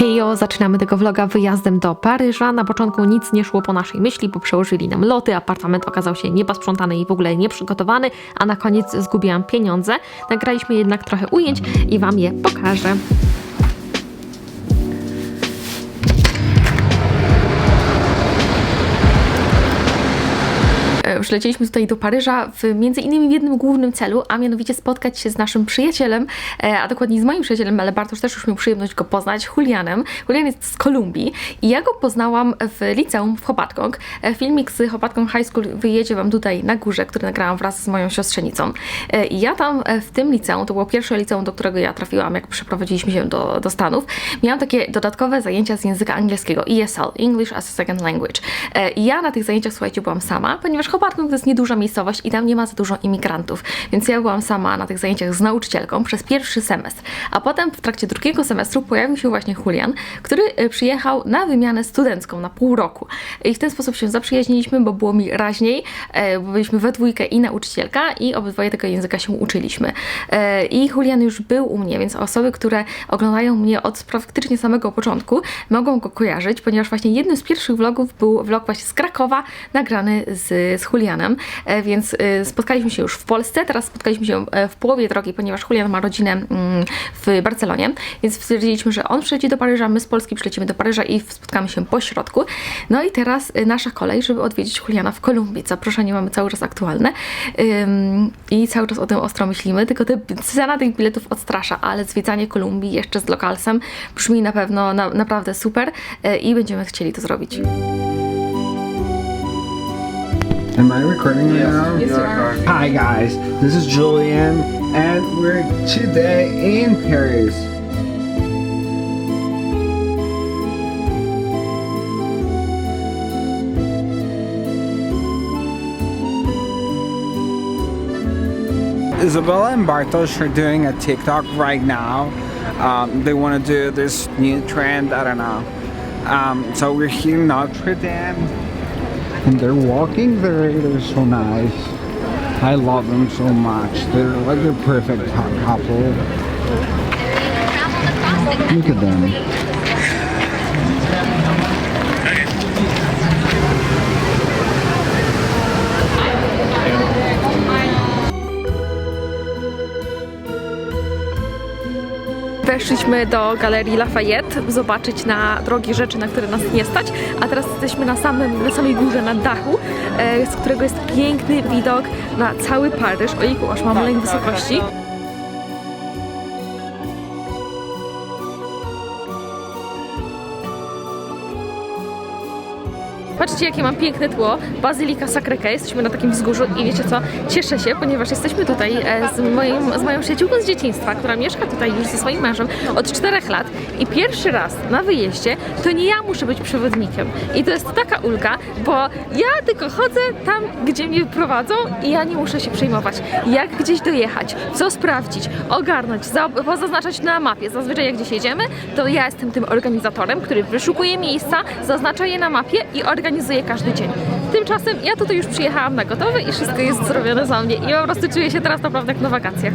Hejo, zaczynamy tego vloga wyjazdem do Paryża. Na początku nic nie szło po naszej myśli, bo przełożyli nam loty, apartament okazał się nieposprzątany i w ogóle nieprzygotowany, a na koniec zgubiłam pieniądze. Nagraliśmy jednak trochę ujęć i Wam je pokażę. Przylecieliśmy tutaj do Paryża w, między innymi w jednym głównym celu, a mianowicie spotkać się z naszym przyjacielem, e, a dokładnie z moim przyjacielem, ale Bartosz też już miał przyjemność go poznać, Julianem. Julian jest z Kolumbii i ja go poznałam w liceum w Hopatcong. E, Filmik z Hopatcong High School wyjedzie Wam tutaj na górze, który nagrałam wraz z moją siostrzenicą. E, I ja tam w tym liceum, to było pierwsze liceum, do którego ja trafiłam, jak przeprowadziliśmy się do, do Stanów, miałam takie dodatkowe zajęcia z języka angielskiego, ESL, English as a Second Language. I ja na tych zajęciach, słuchajcie, byłam sama, ponieważ To jest nieduża miejscowość i tam nie ma za dużo imigrantów, więc ja byłam sama na tych zajęciach z nauczycielką przez pierwszy semestr. A potem w trakcie drugiego semestru pojawił się właśnie Julian, który e, przyjechał na wymianę studencką na pół roku. I w ten sposób się zaprzyjaźniliśmy, bo było mi raźniej, e, bo byliśmy we dwójkę i nauczycielka i obydwoje tego języka się uczyliśmy. E, I Julian już był u mnie, więc osoby, które oglądają mnie od praktycznie samego początku, mogą go kojarzyć, ponieważ właśnie jednym z pierwszych vlogów był vlog właśnie z Krakowa, nagrany z, z Julianem, e, więc e, spotkaliśmy się już w Polsce, teraz spotkaliśmy się e, w połowie drogi, ponieważ Julian ma rodzinę mm, w Barcelonie, więc stwierdziliśmy, że on przyleci do Paryża, my z Polski przylecimy do Paryża i spotkamy się po środku. No i teraz nasza kolej, żeby odwiedzić Juliana w Kolumbii. Zaproszenie mamy cały czas aktualne i cały czas o tym ostro myślimy, tylko te, cena tych biletów odstrasza, ale zwiedzanie Kolumbii jeszcze z lokalsem brzmi na pewno na, naprawdę super i będziemy chcieli to zrobić. Am I recording right now? Yes, you are. Hi guys, this is Julian, and we're today in Paris. Isabella and Bartosz are doing a TikTok right now. Um, they want to do this new trend. I don't know. Um, so we're here in Notre Dame and they're walking there. They're so nice. I love them so much. They're like a perfect hot couple. Look at them. Weszliśmy do Galerii Lafayette, zobaczyć na drogie rzeczy, na które nas nie stać, a teraz jesteśmy na, samym, na samej górze, na dachu, e, z którego jest piękny widok na cały Paryż. Ojku, aż mam lęk wysokości. Patrzcie, jakie mam piękne tło. Bazylika Sacré-Cœur. Jesteśmy na takim wzgórzu i wiecie co? Cieszę się, ponieważ jesteśmy tutaj e, z, moim, z moją przyjaciółką z dzieciństwa, która mieszka tutaj już ze swoim mężem od czterech lat i pierwszy raz na wyjeździe to nie ja muszę być przewodnikiem. I to jest taka ulga, bo ja tylko chodzę tam, gdzie mnie prowadzą i ja nie muszę się przejmować. Jak gdzieś dojechać, co sprawdzić, ogarnąć, za, pozaznaczać na mapie. Zazwyczaj jak gdzieś jedziemy, to ja jestem tym organizatorem, który wyszukuje miejsca, zaznacza je na mapie i organizuje każdy dzień. Tymczasem ja tutaj już przyjechałam na gotowe i wszystko jest zrobione za mnie i po prostu czuję się teraz naprawdę jak na wakacjach.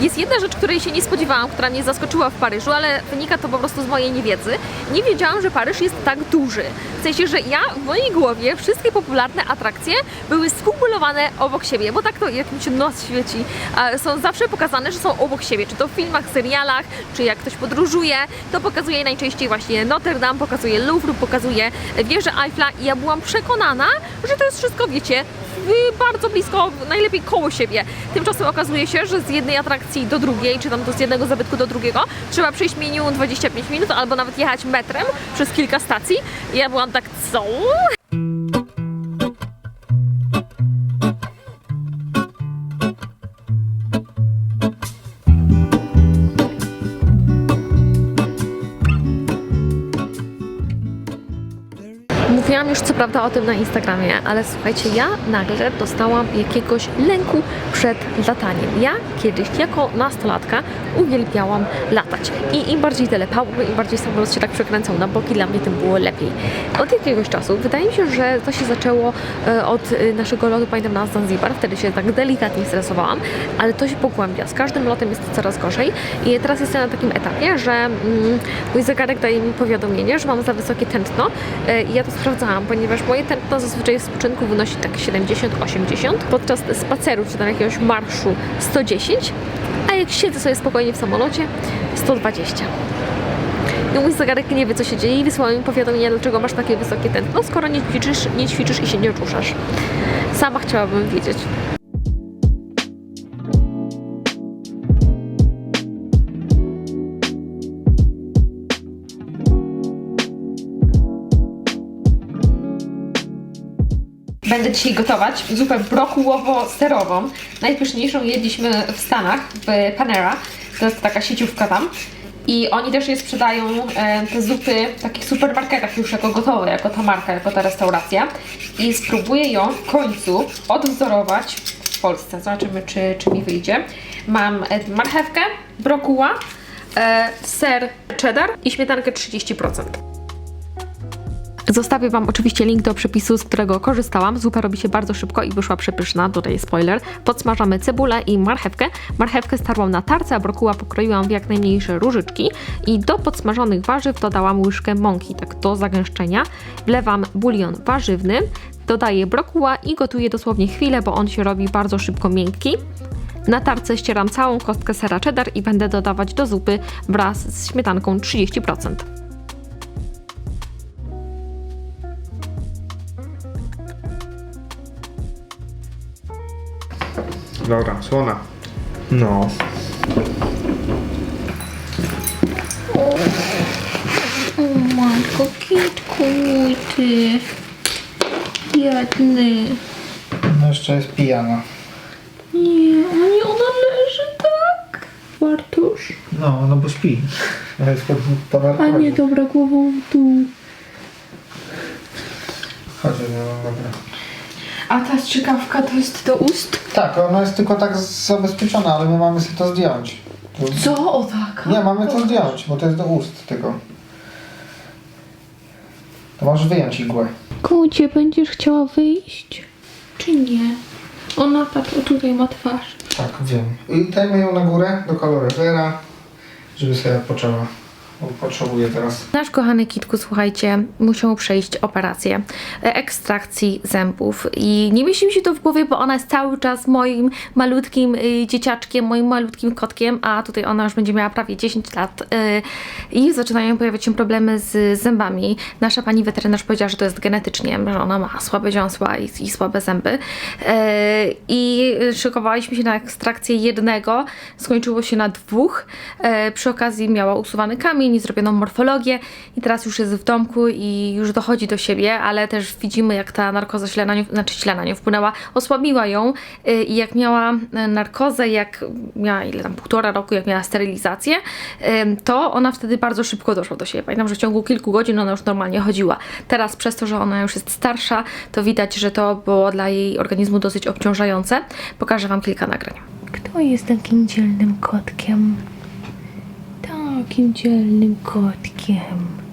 Jest jedna rzecz, której się nie spodziewałam, która mnie zaskoczyła w Paryżu, ale wynika to po prostu z mojej niewiedzy. Nie wiedziałam, że Paryż jest tak duży. W sensie, że ja w mojej głowie wszystkie popularne atrakcje były skumulowane obok siebie, bo tak to jak mi się nos świeci, są zawsze pokazane, że są obok siebie, czy to w filmach, serialach, czy jak ktoś podróżuje, to pokazuje najczęściej właśnie Notre Dame, pokazuje Louvre, pokazuje wieżę Eiffla i ja byłam przekonana, że to jest wszystko, wiecie, bardzo blisko, najlepiej koło siebie. Tymczasem okazuje się, że z jednej atrakcji do drugiej, czy tam z jednego zabytku do drugiego, trzeba przejść minimum 25 minut, albo nawet jechać metrem przez kilka stacji. Ja byłam tak, co? Powiedziałam już co prawda o tym na Instagramie, ale słuchajcie, ja nagle dostałam jakiegoś lęku przed lataniem. Ja kiedyś jako nastolatka uwielbiałam latać. I im bardziej telepało, im bardziej samolot się tak przekręcał na boki, dla mnie tym było lepiej. Od jakiegoś czasu, wydaje mi się, że to się zaczęło e, od e, naszego lotu, pamiętam na Zanzibar, wtedy się tak delikatnie stresowałam, ale to się pogłębia. Z każdym lotem jest to coraz gorzej i teraz jestem na takim etapie, że mm, mój zegarek daje mi powiadomienie, że mam za wysokie tętno e, i ja to sprawdzałam, ponieważ moje tętno zazwyczaj w spoczynku wynosi tak 70-80, podczas spaceru czy tam jakiegoś marszu 110, a jak siedzę sobie spokojnie w samolocie 120. I mój zegarek nie wie, co się dzieje i wysłał mi powiadomienie, dlaczego masz takie wysokie tętno, skoro nie ćwiczysz, nie ćwiczysz i się nie ruszasz. Sama chciałabym wiedzieć. Będę dzisiaj gotować zupę brokułowo-serową. Najpyszniejszą jedliśmy w Stanach, w Panera. To jest taka sieciówka tam. I oni też je sprzedają, e, te zupy w takich supermarketach już jako gotowe, jako ta marka, jako ta restauracja. I spróbuję ją w końcu odwzorować w Polsce. Zobaczymy, czy, czy mi wyjdzie. Mam e, marchewkę, brokuła, e, ser cheddar i śmietankę 30%. Zostawię Wam oczywiście link do przepisu, z którego korzystałam. Zupa robi się bardzo szybko i wyszła przepyszna. Tutaj spoiler. Podsmażamy cebulę i marchewkę. Marchewkę starłam na tarce, a brokuła pokroiłam w jak najmniejsze różyczki. I do podsmażonych warzyw dodałam łyżkę mąki, tak do zagęszczenia. Wlewam bulion warzywny, dodaję brokuła i gotuję dosłownie chwilę, bo on się robi bardzo szybko miękki. Na tarce ścieram całą kostkę sera cheddar i będę dodawać do zupy wraz z śmietanką 30%. Dobra, słona. No. O matko, kitku mój ty. Biedny. No jeszcze jest pijana. Nie, nie ona leży tak? Bartusz. No, no bo śpi. Ale jest pod, pod A nie, dobra, głową w dół. Chodź, no dobra. A ta strzykawka to jest do ust? Tak, ona jest tylko tak zabezpieczona, ale my mamy sobie to zdjąć. Co? O tak. Nie, mamy to zdjąć, bo to jest do ust tego. To możesz wyjąć igłę. Kucie, będziesz chciała wyjść? Czy nie? Ona o tutaj ma twarz. Tak, wiem. I dajmy ją na górę do kaloryfera, żeby sobie poczęła. Bo potrzebuję teraz. Nasz kochany Kitku, słuchajcie, musiał przejść operację ekstrakcji zębów. I nie mieści mi się to w głowie, bo ona jest cały czas moim malutkim y, dzieciaczkiem, moim malutkim kotkiem, a tutaj ona już będzie miała prawie 10 lat y, i zaczynają pojawiać się problemy z zębami. Nasza pani weterynarz powiedziała, że to jest genetycznie, że ona ma słabe dziąsła i, i słabe zęby. E, i szykowaliśmy się na ekstrakcję jednego, skończyło się na dwóch, przy okazji miała usuwany kamień i zrobioną morfologię i teraz już jest w domku i już dochodzi do siebie, ale też widzimy jak ta narkoza źle na nią, znaczy źle na nią wpłynęła, osłabiła ją y, i jak miała e, narkozę, jak miała ile tam półtora roku, jak miała sterylizację, ym, to ona wtedy bardzo szybko doszła do siebie. Pamiętam, że w ciągu kilku godzin ona już normalnie chodziła. Teraz przez to, że ona już jest starsza, to widać, że to było dla jej organizmu dosyć obciążające. Pokażę Wam kilka nagrań. Kto jest takim dzielnym kotkiem? Takim dzielnym kotkiem.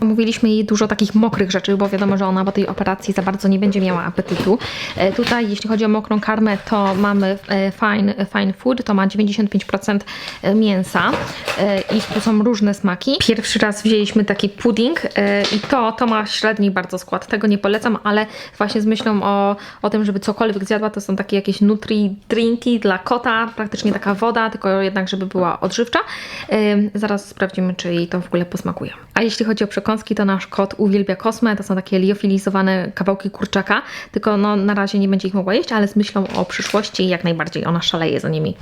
Mówiliśmy jej dużo takich mokrych rzeczy, bo wiadomo, że ona po tej operacji za bardzo nie będzie miała apetytu. E, tutaj, jeśli chodzi o mokrą karmę, to mamy e, fine, fine food, to ma 95% mięsa e, i tu są różne smaki. Pierwszy raz wzięliśmy taki pudding e, i to, to ma średni bardzo skład. Tego nie polecam, ale właśnie z myślą o, o tym, żeby cokolwiek zjadła, to są takie jakieś nutri drinki dla kota, praktycznie taka woda, tylko jednak, żeby była odżywcza. E, Zaraz sprawdzimy, czy jej to w ogóle posmakuje. A jeśli chodzi o przekąski, to nasz kot uwielbia kosmę. To są takie liofilizowane kawałki kurczaka, tylko no, na razie nie będzie ich mogła jeść, ale z myślą o przyszłości jak najbardziej ona szaleje za nimi.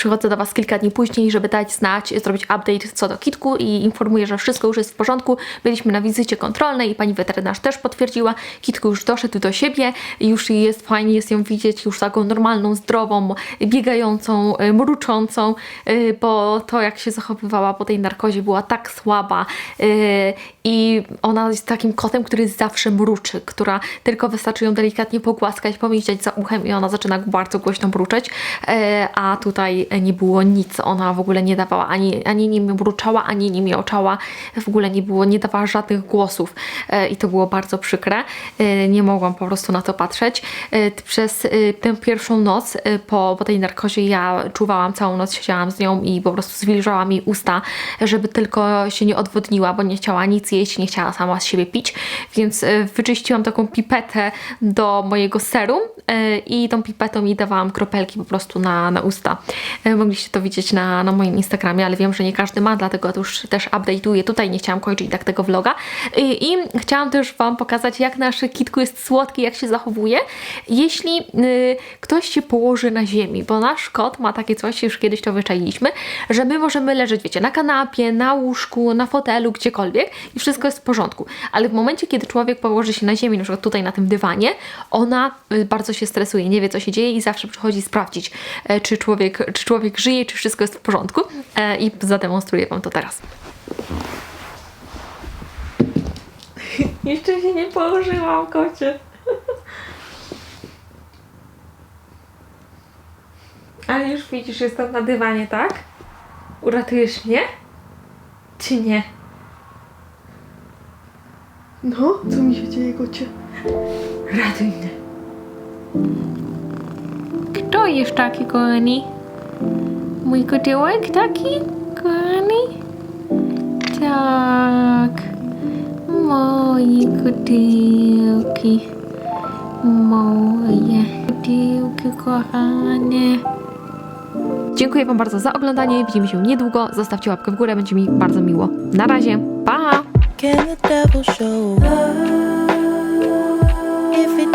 Przychodzę do Was kilka dni później, żeby dać znać, zrobić update co do kitku i informuję, że wszystko już jest w porządku. Byliśmy na wizycie kontrolnej i pani weterynarz też potwierdziła, kitku już doszedł do siebie, już jest fajnie, jest ją widzieć już taką normalną, zdrową, biegającą, mruczącą, y, bo to jak się zachowywała po tej narkozie była tak słaba y, i ona jest takim kotem, który zawsze mruczy, która tylko wystarczy ją delikatnie pogłaskać, pomieścić za uchem i ona zaczyna bardzo głośno mruczeć, e, a tutaj nie było nic, ona w ogóle nie dawała, ani, ani nie mruczała, ani nie miauczała, w ogóle nie było, nie dawała żadnych głosów. E, i to było bardzo przykre, E, nie mogłam po prostu na to patrzeć. E, Przez e, tę pierwszą noc e, po, po tej narkozie ja czuwałam całą noc, siedziałam z nią i po prostu zwilżałam jej usta, żeby tylko się nie odwodniła, bo nie chciała nic jeść, nie chciała sama z siebie pić, więc e, wyczyściłam taką pipetę do mojego serum e, i tą pipetą jej dawałam kropelki po prostu na, na usta. E, Mogliście to widzieć na, na moim Instagramie, ale wiem, że nie każdy ma, dlatego już też update'uję tutaj, nie chciałam kończyć tak tego vloga. I, I chciałam też Wam pokazać, jak nasz kitku jest słodki, jak się zachowuje, jeśli y, ktoś się położy na ziemi, bo nasz kot ma takie coś, już kiedyś to wyczailiśmy, że my możemy leżeć, wiecie, na kanapie, na łóżku, na fotelu, gdziekolwiek i wszystko jest w porządku. Ale w momencie, kiedy człowiek położy się na ziemi, na przykład tutaj na tym dywanie, ona y, bardzo się stresuje, nie wie co się dzieje i zawsze przychodzi sprawdzić, e, czy człowiek, czy człowiek żyje, czy wszystko jest w porządku. E, I zademonstruję Wam to teraz. Jeszcze się nie położyłam, kocie. Ale już widzisz, jestem na dywanie, tak? Uratujesz mnie? Czy nie? No, co mi się dzieje, kocie? Ratuj mnie. Kto jest taki, kochani? Mój kotiołek taki, kochani? Tak. Moje kotyłki. Moje kotyłki kochane. Dziękuję Wam bardzo za oglądanie. Widzimy się niedługo. Zostawcie łapkę w górę, będzie mi bardzo miło. Na razie. Pa!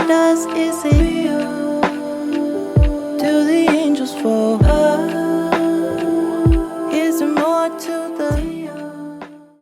Does, is it real? To the